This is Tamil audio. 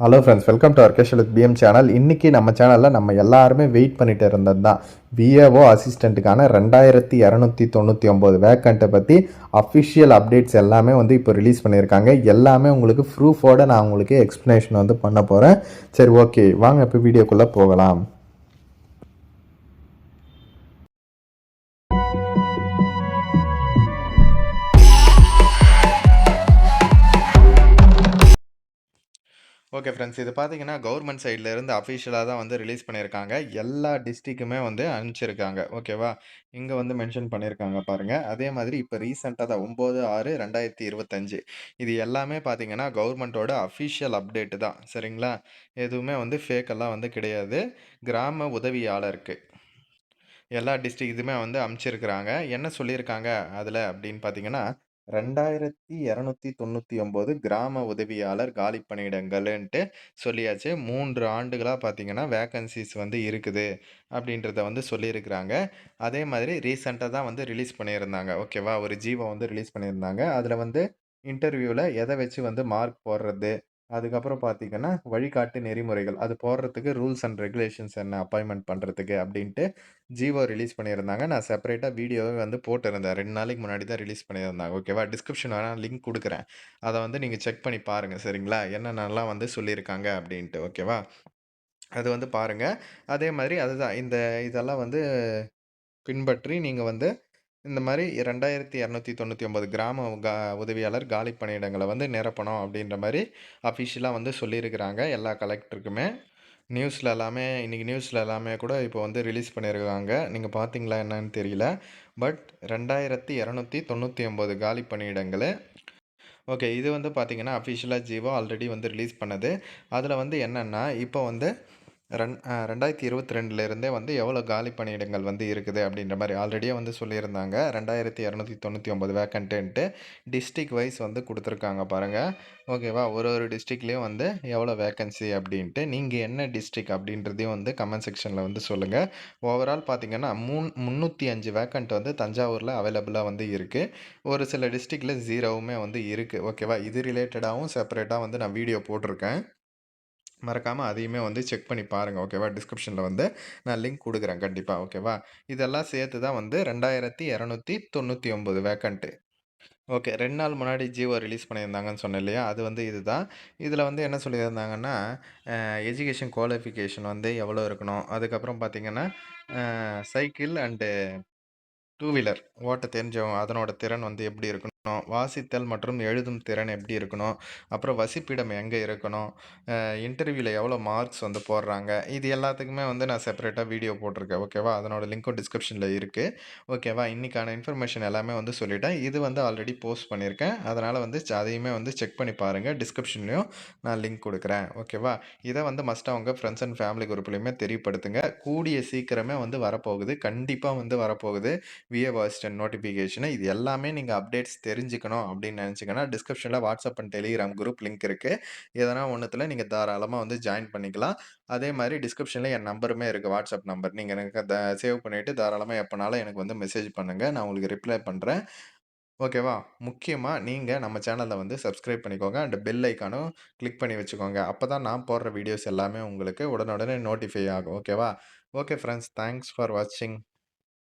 ஹலோ ஃப்ரெண்ட்ஸ் வெல்கம் டு அர்கேஷல் பிஎம் சேனல் இன்றைக்கி நம்ம சேனலில் நம்ம எல்லாருமே வெயிட் பண்ணிட்டு இருந்தது தான் விஏஓ அசிஸ்டண்ட்டுக்கான ரெண்டாயிரத்தி இரநூத்தி தொண்ணூற்றி ஒம்பது வேக்கண்ட்டை பற்றி அஃபிஷியல் அப்டேட்ஸ் எல்லாமே வந்து இப்போ ரிலீஸ் பண்ணியிருக்காங்க. எல்லாமே உங்களுக்கு ப்ரூஃபோட நான் உங்களுக்கு எக்ஸ்ப்ளனேஷன் வந்து பண்ண போகிறேன் சரி ஓகே வாங்க இப்போ வீடியோக்குள்ளே போகலாம். ஓகே ஃப்ரெண்ட்ஸ் இது பார்த்தீங்கன்னா கவர்மெண்ட் சைட்லேருந்து அஃபிஷியலாக தான் வந்து ரிலீஸ் பண்ணியிருக்காங்க. எல்லா டிஸ்ட்ரிக்குமே வந்து அனுப்பிச்சிருக்காங்க. ஓகேவா இங்கே வந்து மென்ஷன் பண்ணியிருக்காங்க பாருங்கள் அதே மாதிரி இப்போ ரீசெண்டாக தான் ஒம்பது ஆறு ரெண்டாயிரத்தி இருபத்தஞ்சு. இது எல்லாமே பார்த்தீங்கன்னா கவர்மெண்ட்டோட அஃபிஷியல் அப்டேட்டு தான். சரிங்களா? எதுவுமே வந்து ஃபேக்கெல்லாம் வந்து கிடையாது. கிராம உதவியாளருக்கு எல்லா டிஸ்ட்ரிக் இதுவுமே வந்து அமுச்சிருக்கிறாங்க என்ன சொல்லியிருக்காங்க அதில் அப்படின்னு பார்த்தீங்கன்னா ரெண்டாயிரத்தி இரநூத்தி தொண்ணூற்றி ஒம்பது கிராம உதவியாளர் காலி பணியிடங்கள்ன்ட்டு சொல்லியாச்சு. மூன்று ஆண்டுகளாக பார்த்தீங்கன்னா வேக்கன்சிஸ் வந்து இருக்குது அப்படின்றத வந்து சொல்லியிருக்கிறாங்க. அதே மாதிரி ரீசெண்டாக தான் வந்து ரிலீஸ் பண்ணியிருந்தாங்க. ஓகேவா ஒரு ஜீவோ வந்து ரிலீஸ் பண்ணியிருந்தாங்க. அதில் வந்து இன்டர்வியூவில் எதை வச்சு வந்து மார்க் போடுறது அதுக்கப்புறம் பார்த்தீங்கன்னா வழிகாட்டு நெறிமுறைகள். அது போடுறதுக்கு ரூல்ஸ் அண்ட் ரெகுலேஷன்ஸ் என்ன அப்பாயின்மெண்ட் பண்ணுறதுக்கு அப்படின்ட்டு ஜியோ ரிலீஸ் பண்ணியிருந்தாங்க. நான் செப்பரேட்டாக வீடியோவே வந்து போட்டிருந்தேன். ரெண்டு நாளைக்கு முன்னாடி தான் ரிலீஸ் பண்ணியிருந்தாங்க. ஓகேவா டிஸ்கிரிப்ஷன் வேணால் லிங்க் கொடுக்குறேன். அதை வந்து நீங்கள் செக் பண்ணி பாருங்கள் சரிங்களா? என்னென்னலாம் வந்து சொல்லியிருக்காங்க அப்படின்ட்டு. ஓகேவா அது வந்து பாருங்கள் அதே மாதிரி அதுதான். இந்த இதெல்லாம் வந்து பின்பற்றி நீங்கள் வந்து இந்த மாதிரி ரெண்டாயிரத்தி இரநூத்தி தொண்ணூற்றி ஒம்பது கிராம கா உதவியாளர் காலி பணியிடங்களை வந்து நிரப்பணும் அப்படின்ற மாதிரி அஃபிஷியலாக வந்து சொல்லியிருக்கிறாங்க எல்லா கலெக்டருக்குமே. நியூஸில் எல்லாமே இன்றைக்கி நியூஸில் எல்லாமே கூட இப்போ வந்து ரிலீஸ் பண்ணியிருக்காங்க. நீங்கள் பார்த்தீங்களா என்னன்னு தெரியல. பட் ரெண்டாயிரத்தி இரநூத்தி தொண்ணூற்றி ஒம்பது காலி பணியிடங்கள் ஓகே இது வந்து பார்த்திங்கன்னா அஃபிஷியலாக ஜீவோ ஆல்ரெடி வந்து ரிலீஸ் பண்ணது. அதில் வந்து என்னென்னா இப்போ வந்து ரெண் ரெண்டாயிரத்தி இருபத்தி ரெண்டுலேருந்தே வந்து எவ்வளோ காலி பணியிடங்கள் வந்து இருக்குது அப்படின்ற மாதிரி ஆல்ரெடியே வந்து சொல்லியிருந்தாங்க. ரெண்டாயிரத்தி இரநூத்தி தொண்ணூற்றி ஒம்பது வேக்கண்ட்டுன்ட்டு டிஸ்ட்ரிக் வைஸ் வந்து கொடுத்துருக்காங்க பாருங்கள் ஓகேவா ஒரு ஒரு டிஸ்ட்ரிக்ட்லேயும் வந்து எவ்வளோ வேக்கன்சி அப்படின்ட்டு நீங்கள் என்ன டிஸ்ட்ரிக் அப்படின்றதையும் வந்து கமெண்ட் செக்ஷனில் வந்து சொல்லுங்கள் ஓவரால் பார்த்தீங்கன்னா மூணு முந்நூற்றி அஞ்சு வேக்கண்ட் வந்து தஞ்சாவூரில் அவைலபிளாக வந்து இருக்குது ஒரு சில டிஸ்ட்ரிக்டில் ஜீரோவுமே வந்து இருக்குது ஓகேவா இது ரிலேட்டடாகவும் செப்பரேட்டாக வந்து நான் வீடியோ போட்டிருக்கேன். மறக்காமல் அதையுமே வந்து செக் பண்ணி பாருங்கள் ஓகேவா? டிஸ்கிரிப்ஷனில் வந்து நான் லிங்க் கொடுக்குறேன் கண்டிப்பாக ஓகேவா? இதெல்லாம் சேர்த்து தான் வந்து ரெண்டாயிரத்தி இரநூத்தி தொண்ணூற்றி ஒம்பது வேக்கண்ட்டு ஓகே ரெண்டு நாள் முன்னாடி ஜியோ ரிலீஸ் பண்ணியிருந்தாங்கன்னு சொன்னேன் இல்லையா? அது வந்து இது தான். இதில் வந்து என்ன சொல்லியிருந்தாங்கன்னா எஜுகேஷன் குவாலிஃபிகேஷன் வந்து எவ்வளோ இருக்கணும்? அதுக்கப்புறம் பார்த்திங்கன்னா சைக்கிள் அண்டு டூ வீலர் ஓட்ட தெரிஞ்சவங்க அதனோட திறன் வந்து எப்படி இருக்கணும்? வாசித்தல் மற்றும் எழுதும் திறன் எப்படி இருக்கணும்? அப்புறம் வசிப்பிடம் எங்கே இருக்கணும்? இன்டர்வியூவில் எவ்வளோ மார்க்ஸ் வந்து போடுறாங்க? இது எல்லாத்துக்குமே வந்து நான் செப்பரேட்டாக வீடியோ போட்டிருக்கேன். ஓகேவா அதனோட லிங்க்கும் டிஸ்கிரிப்ஷனில் இருக்குது ஓகேவா இன்றைக்கான இன்ஃபர்மேஷன் எல்லாமே வந்து சொல்லிட்டேன். இது வந்து ஆல்ரெடி போஸ்ட் பண்ணியிருக்கேன். அதனால் வந்து அதையுமே வந்து செக் பண்ணி பாருங்கள் டிஸ்கிரிப்ஷன்லேயும் நான் லிங்க் கொடுக்குறேன். ஓகேவா இதை வந்து மஸ்ட்டாக அவங்க ஃப்ரெண்ட்ஸ் அண்ட் ஃபேமிலி குரூப்லேயுமே தெரியப்படுத்துங்க. கூடிய சீக்கிரமே வந்து வரப்போகுது. கண்டிப்பாக வந்து வரப்போகுது. விஏ அசிஸ்டன்ட் நோட்டிஃபிகேஷனு இது எல்லாமே நீங்கள் அப்டேட்ஸ் தெரிஞ்சுக்கணும் அப்படின்னு நினச்சிங்கன்னா டிஸ்கிரிப்ஷனில் WhatsApp and Telegram group link இருக்குது எதனா ஒன்றுத்தில் நீங்கள் தாராளமாக வந்து ஜாயின் பண்ணிக்கலாம். அதே மாதிரி டிஸ்கிரிப்ஷனில் என் நம்பருமே இருக்குது வாட்ஸ்அப் நம்பர் நீங்கள் எனக்கு த சேவ் பண்ணிவிட்டு தாராளமாக எப்போனாலும் எனக்கு வந்து மெசேஜ் பண்ணுங்கள் நான் உங்களுக்கு ரிப்ளை பண்ணுறேன் ஓகேவா முக்கியமாக நீங்கள் நம்ம சேனலில் வந்து சப்ஸ்கிரைப் பண்ணிக்கோங்க. அண்ட் பெல் ஐக்கானும் கிளிக் பண்ணி வச்சுக்கோங்க. அப்போ தான் நான் போடுற வீடியோஸ் எல்லாமே உங்களுக்கு உடனுடனே நோட்டிஃபை ஆகும். ஓகேவா ஓகே ஃப்ரெண்ட்ஸ் தேங்க்ஸ் ஃபார் வாட்சிங்